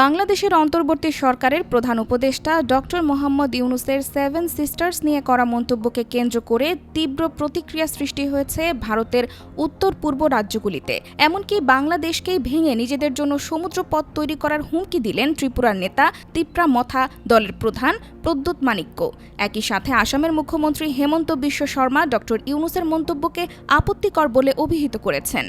বাংলাদেশের অন্তর্বর্তী সরকারের প্রধান উপদেষ্টা ডক্টর মোহাম্মদ ইউনুসের সেভেন সিস্টার্স নিয়ে করা মন্তব্যকে কেন্দ্র করে তীব্র প্রতিক্রিয়া সৃষ্টি হয়েছে ভারতের উত্তর পূর্ব রাজ্যগুলিতে। এমনকি বাংলাদেশকেই ভেঙে নিজেদের জন্য সমুদ্রপথ তৈরি করার হুমকি দিলেন ত্রিপুরার নেতা তিপ্রা মথা দলের প্রধান প্রদ্যুৎ মানিক্য। একই সাথে আসামের মুখ্যমন্ত্রী হেমন্ত বিশ্ব শর্মা ডক্টর ইউনুসের মন্তব্যকে আপত্তিকর বলে অভিহিত করেছেন।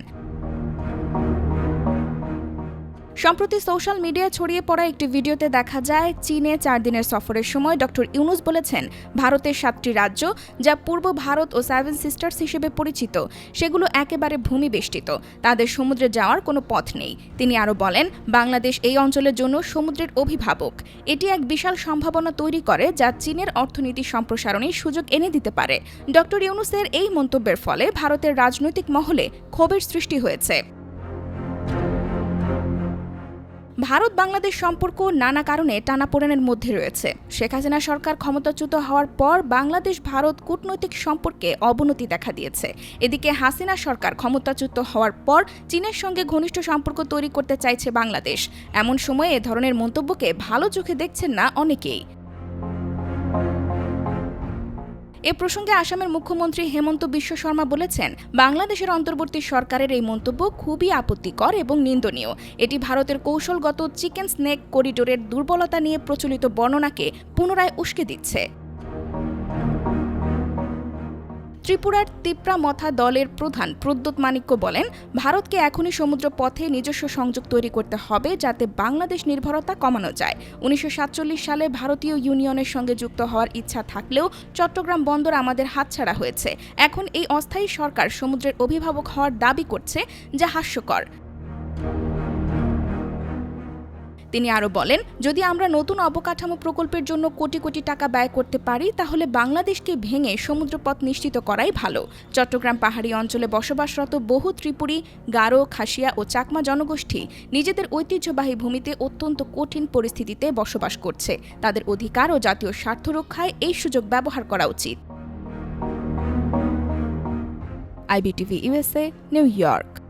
সম্প্রতি সোশ্যাল মিডিয়ায় ছড়িয়ে পড়া একটি ভিডিওতে দেখা যায়, চীনে চার দিনের সফরের সময় ডক্টর ইউনুস বলেছেন, ভারতের সাতটি রাজ্য, যা পূর্ব ভারত ও সেভেন সিস্টার্স হিসেবে পরিচিত, সেগুলো একেবারে ভূমিবেষ্টিত। তাদের সমুদ্রে যাওয়ার কোনো পথ নেই। তিনি আরও বলেন, বাংলাদেশ এই অঞ্চলের জন্য সমুদ্রের অভিভাবক। এটি এক বিশাল সম্ভাবনা তৈরি করে, যা চীনের অর্থনীতি সম্প্রসারণের সুযোগ এনে দিতে পারে। ডক্টর ইউনুসের এই মন্তব্যের ফলে ভারতের রাজনৈতিক মহলে ক্ষোভের সৃষ্টি হয়েছে। ভারত বাংলাদেশ সম্পর্ক নানা কারণে টানাপোড়েনের মধ্যে রয়েছে। শেখ হাসিনা সরকার ক্ষমতাচ্যুত হওয়ার পর বাংলাদেশ ভারত কূটনৈতিক সম্পর্কে অবনতি দেখা দিয়েছে। এদিকে হাসিনা সরকার ক্ষমতাচ্যুত হওয়ার পর চীনের সঙ্গে ঘনিষ্ঠ সম্পর্ক তৈরি করতে চাইছে বাংলাদেশ। এমন সময়ে এ ধরনের মন্তব্যকে ভালো চোখে দেখছেন না অনেকেই। এ প্রসঙ্গে আসামের মুখ্যমন্ত্রী হেমন্ত বিশ্ব শর্মা বলেছেন, বাংলাদেশের অন্তর্বর্তী সরকারের এই মন্তব্য খুবই আপত্তিকর এবং নিন্দনীয়। এটি ভারতের কৌশলগত চিকেন স্নেক করিডোরের দুর্বলতা নিয়ে প্রচলিত বর্ণনাকে পুনরায় উস্কে দিচ্ছে। ত্রিপুরার তিপ্রা মথা দলের প্রধান প্রদ্যুৎ মানিক্য বলেন, ভারতকে এখনই সমুদ্র পথে নিজস্ব সংযোগ তৈরি করতে হবে যাতে বাংলাদেশ নির্ভরতা কমানো যায়। উনিশশো সাতচল্লিশ সালে ভারতীয় ইউনিয়নের সঙ্গে যুক্ত হওয়ার ইচ্ছা থাকলেও চট্টগ্রাম বন্দর আমাদের হাতছাড়া হয়েছে। এখন এই অস্থায়ী সরকার সমুদ্রের অভিভাবক হওয়ার দাবি করছে, যা হাস্যকর। তিনি আরও বলেন, যদি আমরা নতুন অবকাঠামো প্রকল্পের জন্য কোটি কোটি টাকা ব্যয় করতে পারি, তাহলে বাংলাদেশকে ভেঙে সমুদ্রপথ নিশ্চিত করাই ভালো। চট্টগ্রাম পাহাড়ি অঞ্চলে বসবাসরত বহু ত্রিপুরী, গারো, খাসিয়া ও চাকমা জনগোষ্ঠী নিজেদের ঐতিহ্যবাহী ভূমিতে অত্যন্ত কঠিন পরিস্থিতিতে বসবাস করছে। তাদের অধিকার ও জাতীয় স্বার্থ রক্ষায় এই সুযোগ ব্যবহার করা উচিত। IBTV USA New York.